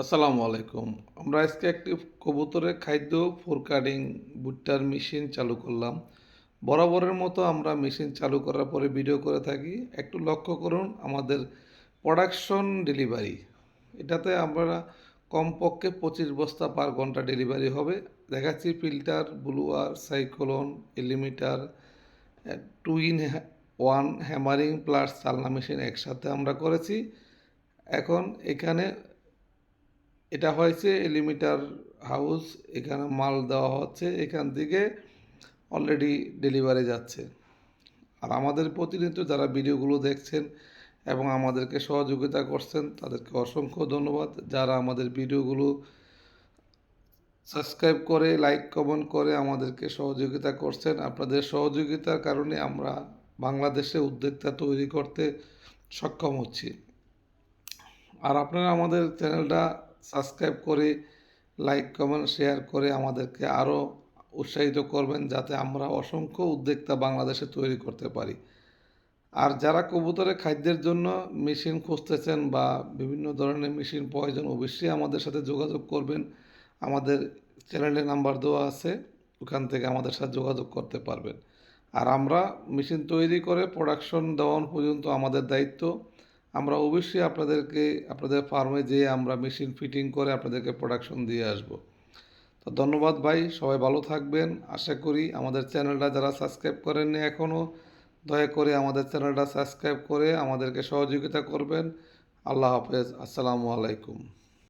আসসালামু আলাইকুম। আমরা আজকে একটি কবুতরের খাদ্য ফোরকার্ডিং ভুট্টার মেশিন চালু করলাম। বরাবরের মতো আমরা মেশিন চালু করার পরে ভিডিও করে থাকি। একটু লক্ষ্য করুন, আমাদের প্রোডাকশন ডেলিভারি। এটাতে আমরা কমপক্ষে পঁচিশ বস্তা পার ঘণ্টা ডেলিভারি হবে। দেখাচ্ছি filter, blower, cyclone, eliminator twin one hammering plus চালনা মেশিন একসাথে আমরা করেছি। এখন এখানে এটা হয়েছে এলিমিটার হাউস, এখানে মাল দেওয়া হচ্ছে, এখান থেকে অলরেডি ডেলিভারি যাচ্ছে। আর আমাদের প্রতিনিয়ত যারা ভিডিওগুলো দেখছেন এবং আমাদেরকে সহযোগিতা করছেন, তাদেরকে অসংখ্য ধন্যবাদ। যারা আমাদের ভিডিওগুলো সাবস্ক্রাইব করে লাইক কমেন্ট করে আমাদেরকে সহযোগিতা করছেন, আপনাদের সহযোগিতার কারণে আমরা বাংলাদেশে উদ্যোক্তা তৈরি করতে সক্ষম হচ্ছি। আর আপনারা আমাদের চ্যানেলটা সাবস্ক্রাইব করে, লাইক, কমেন্ট, শেয়ার করে আমাদেরকে আরও উৎসাহিত করবেন যাতে আমরা অসংখ্য উদ্যোক্তা বাংলাদেশে তৈরি করতে পারি। আর যারা কবুতরের খাদ্যের জন্য মেশিন খুঁজতেছেন বা বিভিন্ন ধরনের মেশিন প্রয়োজন, অবশ্যই আমাদের সাথে যোগাযোগ করবেন। আমাদের চ্যানেলে নাম্বার দেওয়া আছে, ওখান থেকে আমাদের সাথে যোগাযোগ করতে পারবেন। আর আমরা মেশিন তৈরি করে প্রোডাকশন দেওয়ান পর্যন্ত আমাদের দায়িত্ব। আমরা অবশ্যই আপনাদেরকে, আপনাদের ফার্মে যেয়ে আমরা মেশিন ফিটিং করে আপনাদেরকে প্রোডাকশন দিয়ে আসব। তো ধন্যবাদ ভাই, সবাই ভালো থাকবেন। আশা করি আমাদের চ্যানেলটা যারা সাবস্ক্রাইব করেননি এখনও দয়া করে আমাদের চ্যানেলটা সাবস্ক্রাইব করে আমাদেরকে সহযোগিতা করবেন। আল্লাহ হাফেজ, আসসালামু আলাইকুম।